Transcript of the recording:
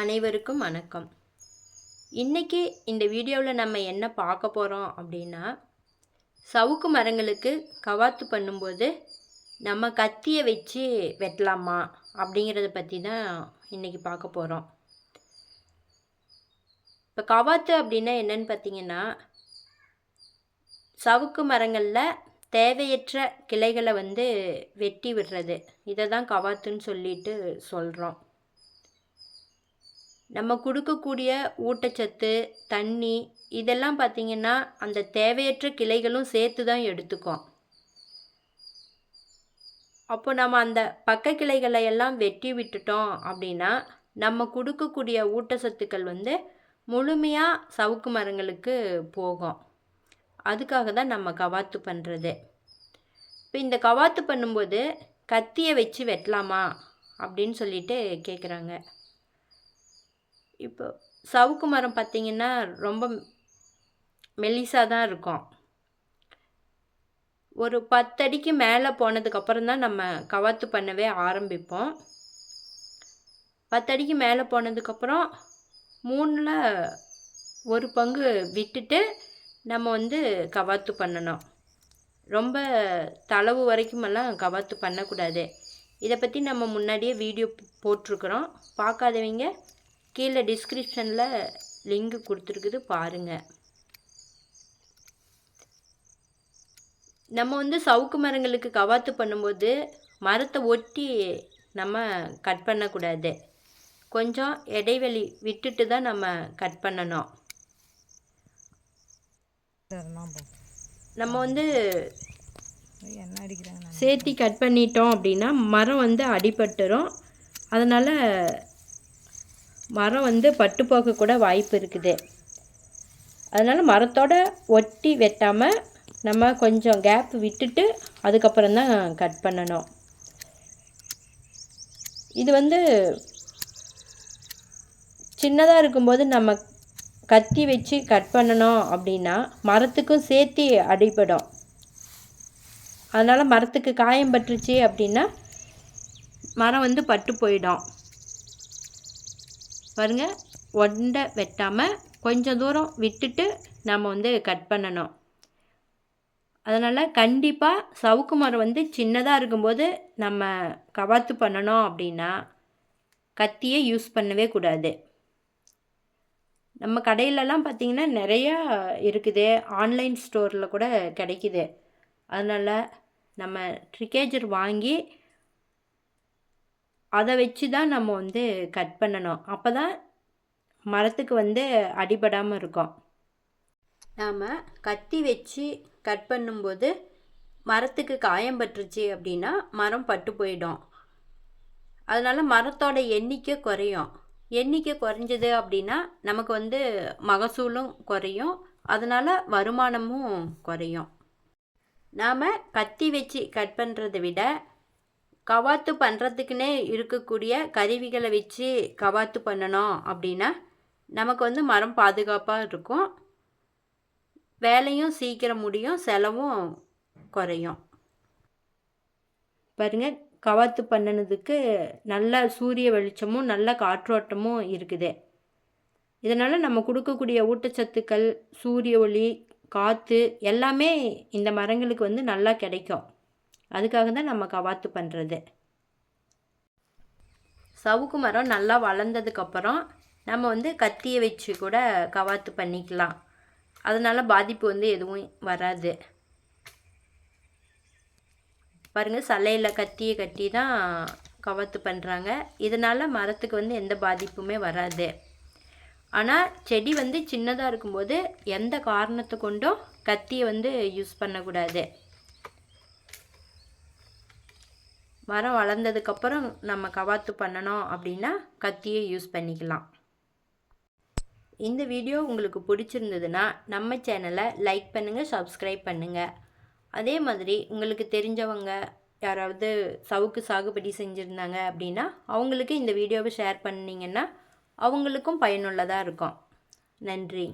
அனைவருக்கும் வணக்கம். இன்றைக்கி இந்த வீடியோவில் நம்ம என்ன பார்க்க போகிறோம் அப்படின்னா சவுக்கு மரங்களுக்கு கவாத்து பண்ணும்போது நம்ம கத்தியை வச்சு வெட்டலாமா அப்படிங்கிறத பற்றி தான் இன்றைக்கி பார்க்க போகிறோம் இப்போ கவாத்து அப்படின்னா என்னன்னு பார்த்தீங்கன்னா சவுக்கு மரங்களில் தேவையற்ற கிளைகளை வந்து வெட்டி விடுறது. இதை தான் கவாத்துன்னு சொல்லிட்டு சொல்கிறோம் நம்ம கொடுக்கக்கூடிய ஊட்டச்சத்து தண்ணி இதெல்லாம் பார்த்திங்கன்னா அந்த தேவையற்ற கிளைகளும் சேர்த்து தான் எடுத்துக்கும். அப்போ நம்ம அந்த பக்க கிளைகளை எல்லாம் வெட்டி விட்டுட்டோம் அப்படின்னா நம்ம கொடுக்கக்கூடிய ஊட்டச்சத்துக்கள் வந்து முழுமையாக சவுக்கு மரங்களுக்கு போகும். அதுக்காக தான் நம்ம கவாத்து பண்ணுறது இப்போ இந்த கவாத்து பண்ணும்போது கத்தியை வச்சு வெட்டலாமா அப்படின்னு சொல்லிட்டு கேட்குறாங்க இப்போ சவுக்கு மரம் பார்த்திங்கன்னா ரொம்ப மெலிசாக தான் இருக்கும். ஒரு பத்தடிக்கு மேலே போனதுக்கப்புறம் தான் நம்ம கவாத்து பண்ணவே ஆரம்பிப்போம். பத்தடிக்கு மேலே போனதுக்கப்புறம் மூணில் ஒரு பங்கு விட்டுட்டு நம்ம வந்து கவாத்து பண்ணணும். ரொம்ப தளவு வரைக்குமெல்லாம் கவாத்து பண்ணக்கூடாது. இதை பற்றி நம்ம முன்னாடியே வீடியோ போட்டிருக்குறோம். பார்க்காதவங்க கீழே டிஸ்கிரிப்ஷனில் லிங்க் கொடுத்துருக்குது பாருங்கள் நம்ம வந்து சவுக்கு மரங்களுக்கு கவாத்து பண்ணும்போது மரத்தை ஒட்டி நம்ம கட் பண்ணக்கூடாது. கொஞ்சம் இடைவெளி விட்டுட்டு தான் நம்ம கட் பண்ணணும். நம்ம வந்து சேர்த்தி கட் பண்ணிட்டோம் அப்படின்னா மரம் வந்து அடிபட்டுரும். அதனால் மரம் வந்து பட்டு போக கூட வாய்ப்பு இருக்குது. அதனால் மரத்தோட ஒட்டி வெட்டாமல் நம்ம கொஞ்சம் கேப் விட்டுட்டு அதுக்கப்புறம் தான் கட் பண்ணணும். இது வந்து சின்னதாக இருக்கும்போது நம்ம கத்தி வச்சு கட் பண்ணணும் அப்படின்னா மரத்துக்கும் சேர்த்து அடிபடும். அதனால் மரத்துக்கு காயம் பட்டுருச்சு அப்படின்னா மரம் வந்து பட்டு போயிடும். பாருங்கள் ஒண்டை வெட்டாமல் கொஞ்சம் தூரம் விட்டுட்டு நம்ம வந்து கட் பண்ணணும். அதனால் கண்டிப்பாக சவுக்கு மரம் வந்து சின்னதாக இருக்கும்போது நம்ம கவாத்து பண்ணணும் அப்படின்னா கத்தியை யூஸ் பண்ணவே கூடாது. நம்ம கடையிலலாம் பார்த்திங்கன்னா நிறையா இருக்குது. ஆன்லைன் ஸ்டோரில் கூட கிடைக்குது. அதனால் நம்ம ட்ரிகேஜர் வாங்கி அதை வச்சு தான் நம்ம வந்து கட் பண்ணணும். அப்போ தான் மரத்துக்கு வந்து அடிபடாமல் இருக்கும். நாம் கத்தி வச்சு கட் பண்ணும்போது மரத்துக்கு காயம் பட்டுருச்சு அப்படின்னா மரம் பட்டு போயிடும். அதனால் மரத்தோட எண்ணிக்கை குறையும். எண்ணிக்கை குறைஞ்சது அப்படின்னா நமக்கு வந்து மகசூலும் குறையும். அதனால் வருமானமும் குறையும். நாம் கத்தி வச்சு கட் பண்ணுறதை விட கவாத்து பண்ணுறதுக்குன்னே இருக்கக்கூடிய கருவிகளை வச்சு கவாத்து பண்ணணும் அப்படின்னா நமக்கு வந்து மரம் பாதுகாப்பாக இருக்கும். வேலையும் சீக்கிரம் முடியும் செலவும் குறையும். பாருங்கள் கவாத்து பண்ணினதுக்கு நல்ல சூரிய வெளிச்சமும் நல்ல காற்றோட்டமும் இருக்குது. இதனால் நம்ம கொடுக்கக்கூடிய ஊட்டச்சத்துக்கள் சூரிய ஒளி காற்று எல்லாமே இந்த மரங்களுக்கு வந்து நல்லா கிடைக்கும். அதுக்காக தான் நம்ம கவாத்து பண்ணுறது சவுக்கு மரம் நல்லா வளர்ந்ததுக்கப்புறம் நம்ம வந்து கத்தியை வச்சு கூட கவாத்து பண்ணிக்கலாம். அதனால் பாதிப்பு வந்து எதுவும் வராது. பாருங்கள் சலையில் கத்தியை கட்டி தான் கவாத்து பண்ணுறாங்க இதனால் மரத்துக்கு வந்து எந்த பாதிப்புமே வராது. ஆனால் செடி வந்து சின்னதாக இருக்கும்போது எந்த காரணத்தை கொண்டும் கத்தியை வந்து யூஸ் பண்ணக்கூடாது. மரம் வளர்ந்ததுக்கப்புறம் நம்ம கவாத்து பண்ணணும் அப்படின்னா கத்தியை யூஸ் பண்ணிக்கலாம். இந்த வீடியோ உங்களுக்கு பிடிச்சிருந்ததுன்னா நம்ம சேனலை லைக் பண்ணுங்கள் சப்ஸ்கிரைப் பண்ணுங்கள் அதே மாதிரி உங்களுக்கு தெரிஞ்சவங்க யாராவது சவுக்கு சாகுபடி செஞ்சுருந்தாங்க அப்படின்னா அவங்களுக்கு இந்த வீடியோவை ஷேர் பண்ணிங்கன்னா அவங்களுக்கும் பயனுள்ளதாக இருக்கும். நன்றி.